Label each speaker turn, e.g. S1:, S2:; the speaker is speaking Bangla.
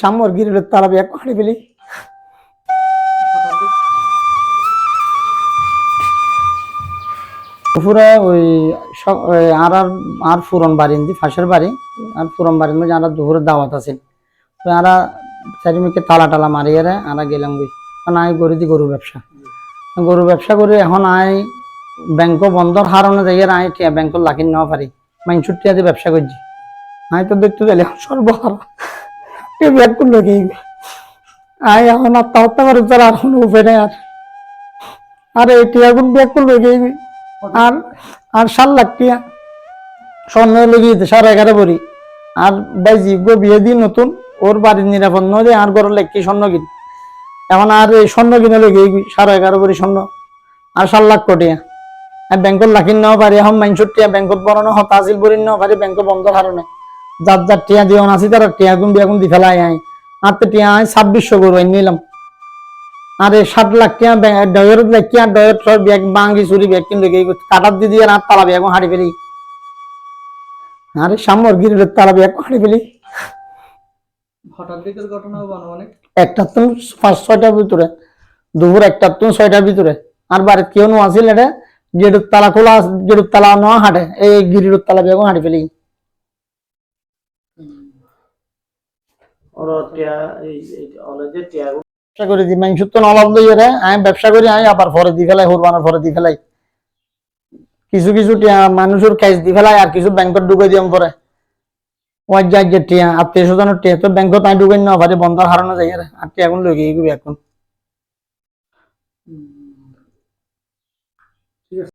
S1: সামর গিরিলের তারা বিয়া হাঁড়ি ফেলি। পুরা ওই আর আর আর ফুরন বাড়ি দি ফাঁসের বাড়ি। আর ফুরন বাড়ির মধ্যে আর দুপুরের দাওয়াত আছে। আরা চারিমিকে তালা টালা মারিয়ে রে আরা গেলাম গই। কারণ আই গরু দি গরু ব্যবসা। গরু ব্যবসা করে এখন আই ব্যাংক বন্ধর হারানো যাই আর, আই টিয়া ব্যাংক লাখিন নেওয়া পারি। মাইনসুর টিয়া দিয়ে ব্যবসা করছি। আই তো দেখতে গেলে সর্বহারা। এ ব্যাগ করল কি আই এখন আর কোনো উপায় নেই আর আর এই টিয়াগুন ব্যাগ করল কি আর আর এগারো আর বাইজি গো বিয়ে দিই নতুন ওর বাড়ির নিরাপদ নয় আর গরম স্বর্ণ কিন। এখন আর এই স্বর্ণ লেগে সাড়ে এগারো ভরি স্বর্ণ আর সাত লাখ কোটিয়া আর ব্যাংকত লাখিন নেওয়া পারি এখন মাইনসুর টিয়া ব্যাংকত বড় নহ তাহসিল ভরি নেওয়া পারি ব্যাংক বন্ধ কারণে যার যার টিয়া দিও নাসি তারা টিয়া গুন বিয়া গুন দি ফেলাই আই। আর তো টিয়া আই ছাব্বিশশো গরু আই নিলাম। আর এই সাত লাখ টিয়া ডয়ের লেখি আর ডয়ের সব ব্যাগ বাঙ্গি চুরি ব্যাগ কিন্তু কাটার দিদি আর হাত তালা ব্যাগ হাঁড়ি ফেলি। আরে সামর গিরিলের তালা ব্যাগ হাঁড়ি ফেলি।
S2: ঘটনা
S1: একটা তো পাঁচ ছয়টার ভিতরে দুপুর একটা তো ছয়টার ভিতরে। আর বাড়িতে কেউ নো আসিল এটা গেটুর তালা খোলা আছে, গেটুর তালা নেওয়া হাঁটে এই গিরির তালা বেগম হাঁটি ফেলি। ব্যবসা করে দি মাংস তো নলাভ লইয়ে রে আমি ব্যবসা করি আমি আবার পরে দি ফেলাই হুরবানের পরে দি ফেলাই। কিছু কিছু টিয়া মানুষের ক্যাশ দি ফেলাই আর কিছু ব্যাংকত ঢুকে দিয়াম পরে। ওয়ার যাই যে টিয়া আত্মীয় স্বজনের টিয়া তো ব্যাংকত আমি ঢুকে না পারি বন্ধ হারানো আর টিয়া এখন লই গিয়ে এখন।